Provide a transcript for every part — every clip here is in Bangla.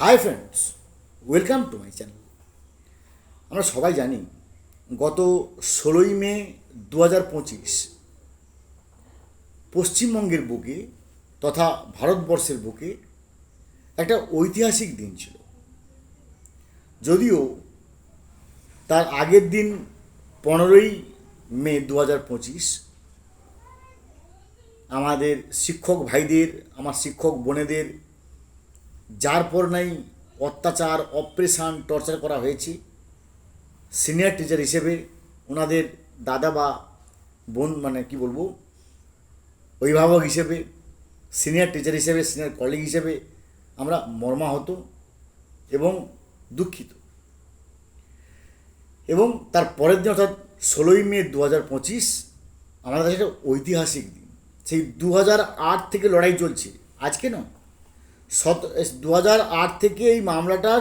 Hi friends welcome to my channel আমরা সবাই জানি গত ষোলোই মে দু হাজার পঁচিশ পশ্চিমবঙ্গের বুকে তথা ভারতবর্ষের বুকে একটা ঐতিহাসিক দিন ছিল। যদিও তার আগের দিন পনেরোই মে দু হাজার পঁচিশ আমাদের শিক্ষক ভাইদের, আমার শিক্ষক বোনেদের যার পর নাই অত্যাচার, অপারেশান, টর্চার করা হয়েছে। সিনিয়র টিচার হিসেবে ওনাদের দাদা বা বোন মানে কি বলব, অভিভাবক হিসেবে, সিনিয়র টিচার হিসেবে, সিনিয়র কলিগ হিসেবে আমরা মর্মাহত এবং দুঃখিত। এবং তার পরের দিন, অর্থাৎ ষোলোই মে দু হাজার পঁচিশ, আমাদের কাছে একটা ঐতিহাসিক দিন। সেই দু হাজার আট থেকে লড়াই চলছে। আজকে নয় সত দু হাজার আট থেকে এই মামলাটা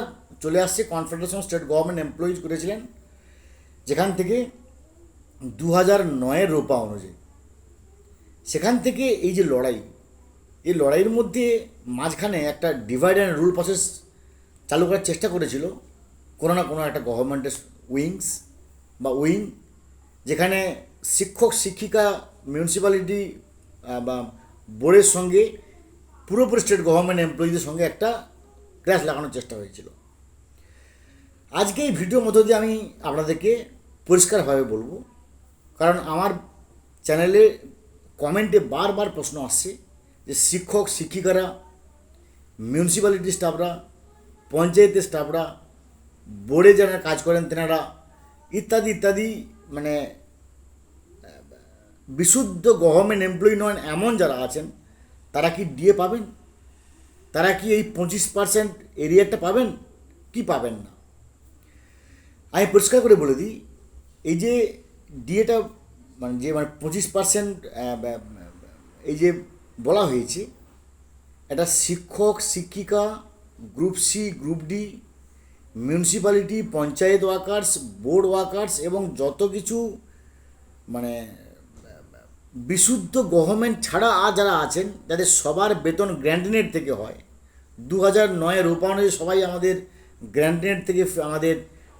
চলে আসছে কনফেডারেশন স্টেট গভর্নমেন্ট এমপ্লয়িজ করেছিলেন, যেখান থেকে দু হাজার নয়ের রোপা অনুযায়ী। সেখান থেকে এই যে লড়াই, এই লড়াইয়ের মধ্যে মাঝখানে একটা ডিভাইড অ্যান্ড রুল প্রসেস চালু করার চেষ্টা করেছিল, কোনো না কোনো একটা গভর্নমেন্টের উইংস বা উইং যেখানে শিক্ষক, শিক্ষিকা মিউনিসিপ্যালিটি বা বোর্ডের সঙ্গে পুরোপুরি স্টেট গভর্নমেন্ট এমপ্লয়িদের সঙ্গে একটা ক্র্যাশ লাগানোর চেষ্টা হয়েছিল। আজকে এই ভিডিওর মধ্য দিয়ে আমি আপনাদেরকে পরিষ্কারভাবে বলব, কারণ আমার চ্যানেলে কমেন্টে বারবার প্রশ্ন আসছে যে শিক্ষক, শিক্ষিকারা মিউনিসিপ্যালিটি স্টাফরা পঞ্চায়েতের স্টাফরা বোর্ডে যারা কাজ করেন তেনারা ইত্যাদি ইত্যাদি মানে বিশুদ্ধ গভর্নমেন্ট এমপ্লয়ি নন, এমন যারা আছেন তারা কি ডিএ পাবেন? তারা কি এই পঁচিশ পার্সেন্ট এরিয়াটা পাবেন? কি পাবেন না? আমি পরিষ্কার করে বলে দিই, এই যে ডিএটা মানে যে মানে পঁচিশ পার্সেন্ট এই যে বলা হয়েছে, এটা শিক্ষক, শিক্ষিকা, group C group D municipality panchayat workers board workers এবং যত কিছু মানে বিশুদ্ধ গভর্নমেন্ট ছাড়া আর যারা আছেন, যাদের সবার বেতন গ্র্যান্ডিনেট থেকে হয় দু হাজার নয়ের রূপা অনুযায়ী সবাই আমাদের গ্র্যান্ডিনেট থেকে আমাদের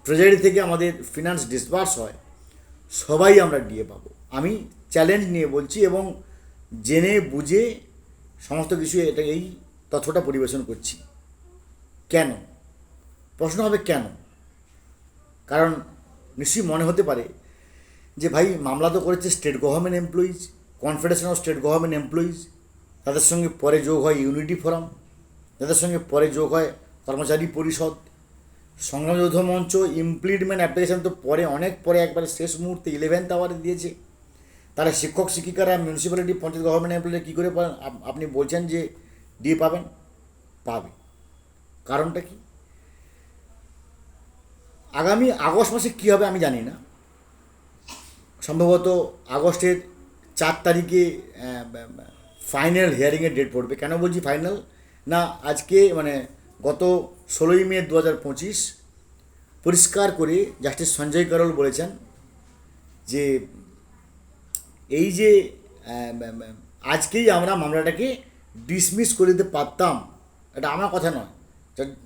ট্রেজারি থেকে আমাদের ফিনান্স ডিসবার্স হয়, সবাই আমরা ডিএ পাবো। আমি চ্যালেঞ্জ নিয়ে বলছি এবং জেনে বুঝে সমস্ত কিছু এটা এই তথ্যটা পরিবেশন করছি। কেন? প্রশ্ন হবে কেন? কারণ নিশ্চয়ই মনে হতে পারে যে ভাই মামলা তো করেছে state government employees confederation of state government employees তাদের সঙ্গে পরে যোগ হয় ইউনিটি ফোরাম তাদের সঙ্গে পরে যোগ হয় কর্মচারী পরিষদ সংগ্রাম যৌথ মঞ্চ ইমপ্লিটমেন্ট অ্যাপ্লিকেশন তো পরে, অনেক পরে একবারে শেষ মুহূর্তে ইলেভেন্থ আওয়ারে দিয়েছে। তারা শিক্ষক, শিক্ষিকারা মিউনিসিপ্যালিটি পঞ্চায়েত গভর্নমেন্ট এমপ্লয়ি কী করে পাবেন আপনি বলছেন যে দিয়ে পাবেন? পাবে। কারণটা কি? আগামী আগস্ট মাসে কী হবে আমি জানি না। সম্ভবত আগস্টের চার তারিখে ফাইনাল হিয়ারিংয়ের ডেট পড়বে। কেন বলছি ফাইনাল না, আজকে মানে গত ষোলোই মে দু হাজার পঁচিশ পরিষ্কার করে জাস্টিস সঞ্জয় করল বলেছেন যে এই যে আজকেই আমরা মামলাটাকে ডিসমিস করে দিতে পারতাম, এটা আমার কথা নয়।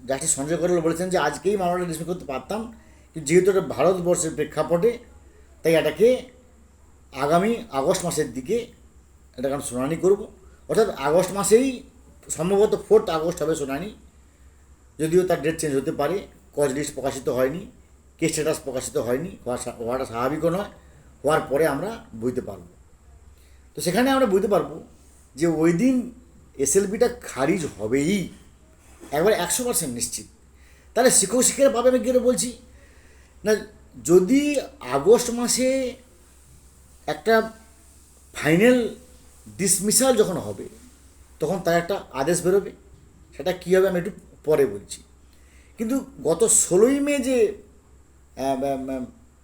জাস্টিস সঞ্জয় করল বলেছেন যে আজকেই মামলাটা ডিসমিস করতে পারতাম যেহেতু এটা ভারতবর্ষের প্রেক্ষাপটে তাই এটাকে আগামী আগস্ট মাসের দিকে এটাকে আমরা শুনানি করব। অর্থাৎ আগস্ট মাসেই সম্ভবত ফোর্থ আগস্ট হবে শুনানি। যদিও তার ডেট চেঞ্জ হতে পারে কজ লিস্ট প্রকাশিত হয়নি কে স্ট্যাটাস প্রকাশিত হয়নি হওয়াটা স্বাভাবিকও নয়, হওয়ার পরে আমরা বুঝতে পারব। তো সেখানে আমরা বুঝতে পারব যে ওই দিন এসএলবিটা খারিজ হবেই। একবার একশো পার্সেন্ট নিশ্চিত। তাহলে শিক্ষক শিক্ষিকারা পাবে আমি কি করে বলছি? না যদি আগস্ট মাসে একটা ফাইনাল ডিসমিসাল যখন হবে, তখন তার একটা আদেশ বেরোবে। সেটা কী হবে আমি একটু পরে বলছি। কিন্তু গত ষোলোই মে যে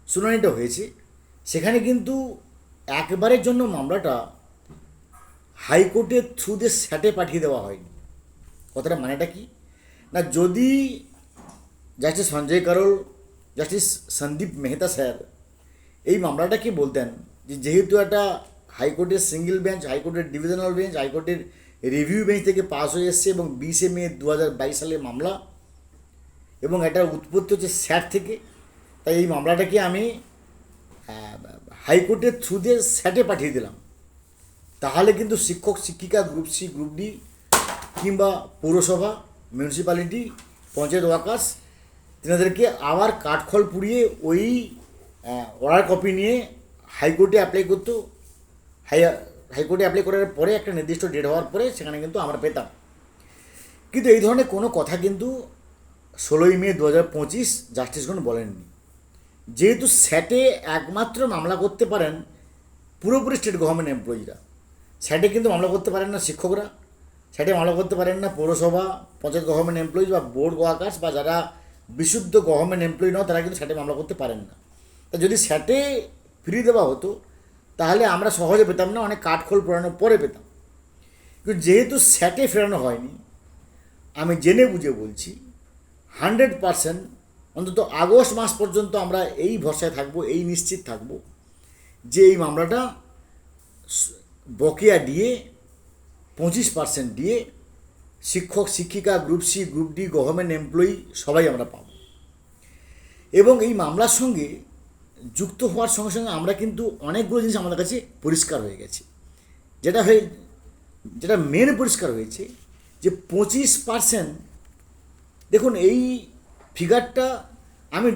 শুনানিটা হয়েছে, সেখানে কিন্তু একবারের জন্য মামলাটা হাইকোর্টের থ্রুতে স্যাটে পাঠিয়ে দেওয়া হয়নি। কথাটা মানেটা কি? না, যদি justice Sanjay Karol justice Sandeep Mehta sir, এই মামলাটাকে বলতেন? যে যেহেতু একটা হাইকোর্টের সিঙ্গেল বেঞ্চ, হাইকোর্টের ডিভিশনাল বেঞ্চ, হাইকোর্টের রিভিউ বেঞ্চ থেকে পাস হয়ে এসছে এবং বিশে মে দু হাজার বাইশ সালে মামলা এবং এটার উৎপত্তি হচ্ছে স্যার থেকে, তাই এই মামলাটাকে আমি হাইকোর্টের থ্রু দিয়ে স্যাটে পাঠিয়ে দিলাম। তাহলে কিন্তু শিক্ষক, শিক্ষিকা, গ্রুপ সি, গ্রুপ ডি কিংবা পৌরসভা, মিউনিসিপ্যালিটি, পঞ্চায়েত ওয়ার্কার্স তেনাদেরকে আবার কাঠখড় পুড়িয়ে ওই অর্ডার কপি নিয়ে হাইকোর্টে অ্যাপ্লাই করতো। হাই হাইকোর্টে অ্যাপ্লাই করার পরে একটা নির্দিষ্ট ডেট হওয়ার পরে সেখানে কিন্তু আমরা পেতাম। কিন্তু এই ধরনের কোনো কথা কিন্তু ষোলোই মে দু হাজার পঁচিশ জাস্টিসগণ বলেননি। যেহেতু স্যাটে একমাত্র মামলা করতে পারেন পুরোপুরি স্টেট গভর্নমেন্ট এমপ্লয়িরা স্যাটে কিন্তু মামলা করতে পারেন না শিক্ষকরা। স্যাটে মামলা করতে পারেন না পৌরসভা, পঞ্চায়েত গভর্নমেন্ট এমপ্লয়িজ বা বোর্ড ওয়ার্কার্স বা যারা বিশুদ্ধ গভর্নমেন্ট এমপ্লয়ি নয়, তারা কিন্তু স্যাটে মামলা করতে পারেন না। তা যদি স্যাটে ফ্রি দেওয়া হতো, তাহলে আমরা সহজে পেতাম না, অনেক কাঠখোল পোড়ানোর পরে পেতাম। কিন্তু যেহেতু স্যাটে ফেরানো হয়নি, আমি জেনে বুঝে বলছি হান্ড্রেড পারসেন্ট অন্তত আগস্ট মাস পর্যন্ত আমরা এই ভরসায় থাকব, এই নিশ্চিত থাকব যে এই মামলাটা বকেয়া দিয়ে, পঁচিশ পার্সেন্ট দিয়ে শিক্ষক, শিক্ষিকা group C group D government employee সবাই আমরা পাব। এবং এই মামলার সঙ্গে যুক্ত হওয়ার সঙ্গে সঙ্গে আমরা কিন্তু অনেকগুলো জিনিস আমাদের কাছে পরিষ্কার হয়ে গেছে। যেটা হয়ে, যেটা মেন পরিষ্কার হয়েছে যে পঁচিশ পার্সেন্ট দেখুন এই ফিগারটা আমি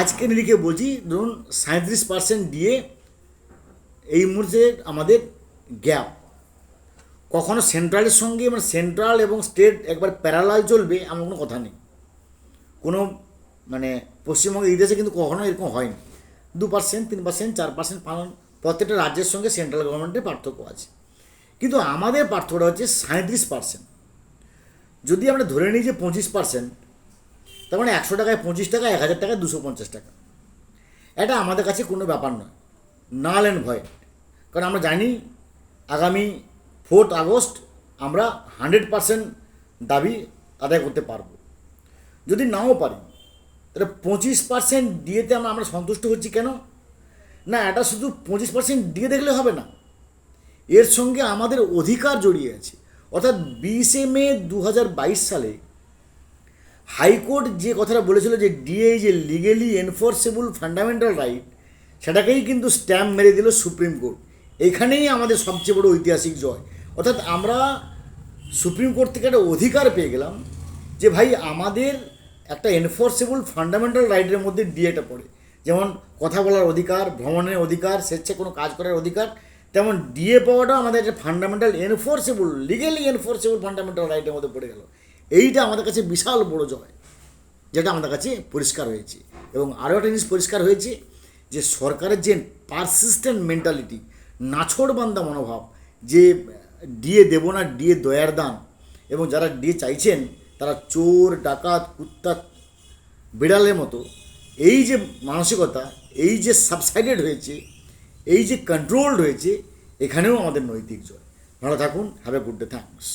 আজকে নিরিখে বলছি, ধরুন সাঁত্রিশ পার্সেন্ট দিয়ে এই মুহূর্তে আমাদের গ্যাপ কখনো সেন্ট্রালের সঙ্গে মানে সেন্ট্রাল এবং স্টেট একবার প্যারালাল চলবে এমন কোনো কথা নেই। কোনো মানে পশ্চিমবঙ্গের ইতিহাসে কিন্তু কখনো এরকম হয়নি। দু পার্সেন্ট তিন পার্সেন্ট চার পার্সেন্ট পালন, প্রত্যেকটা রাজ্যের সঙ্গে সেন্ট্রাল গভর্নমেন্টের পার্থক্য আছে। কিন্তু আমাদের পার্থক্যটা হচ্ছে সাঁত্রিশ পার্সেন্ট যদি আমরা ধরে নিই যে পঁচিশ পার্সেন্ট তার মানে একশো টাকায় পঁচিশ টাকা, এক হাজার টাকায় দুশো পঞ্চাশ টাকা। এটা আমাদের কাছে কোনো ব্যাপার নয়। নাল অ্যান্ড ভয় কারণ আমরা জানি, আগামী ফোর্থ আগস্ট আমরা হান্ড্রেড পার্সেন্ট দাবি আদায় করতে পারব। যদি নাও পারি, তাহলে পঁচিশ পার্সেন্ট দিয়েতে আমরা আমরা সন্তুষ্ট হচ্ছি কেন? না, এটা শুধু পঁচিশ পার্সেন্ট দিয়ে দেখলে হবে না। এর সঙ্গে আমাদের অধিকার জড়িয়ে আছে। অর্থাৎ বিশে মে দু হাজার বাইশ সালে হাইকোর্ট যে কথাটা বলেছিল যে ডিএ যে লিগেলি এনফোর্সেবল ফান্ডামেন্টাল রাইট সেটাকেই কিন্তু স্ট্যাম্প মেরে দিল সুপ্রিম কোর্ট এখানেই আমাদের সবচেয়ে বড় ঐতিহাসিক জয়। অর্থাৎ আমরা সুপ্রিম কোর্ট থেকে একটা অধিকার পেয়ে গেলাম যে ভাই আমাদের একটা এনফোর্সেবল ফান্ডামেন্টাল রাইটের মধ্যে ডিএটা পড়ে। যেমন কথা বলার অধিকার, ভ্রমণের অধিকার, স্বেচ্ছায় কোনো কাজ করার অধিকার, তেমন ডিএ পাওয়াটাও আমাদের একটা fundamental enforceable legally enforceable fundamental রাইটের মধ্যে পড়ে গেল। এইটা আমাদের কাছে বিশাল বড় জয়, যেটা আমাদের কাছে পরিষ্কার হয়েছে। এবং আরও একটা জিনিস পরিষ্কার হয়েছে যে সরকারের যে পারসিস্টেন্ট মেন্টালিটি নাছোড়বান্দা মনোভাব, যে ডিএ দেব না, ডিএ দয়ার দান, এবং যারা ডিএ চাইছেন, তারা চোর, ডাকাত, কুত্তা, বিড়ালের মতো, এই যে মানসিকতা, এই যে সাবসাইডেড হয়েছে, এই যে কন্ট্রোলড হয়েছে, এখানেও আমাদের নৈতিক জয়। ভালো থাকুন have a good day thanks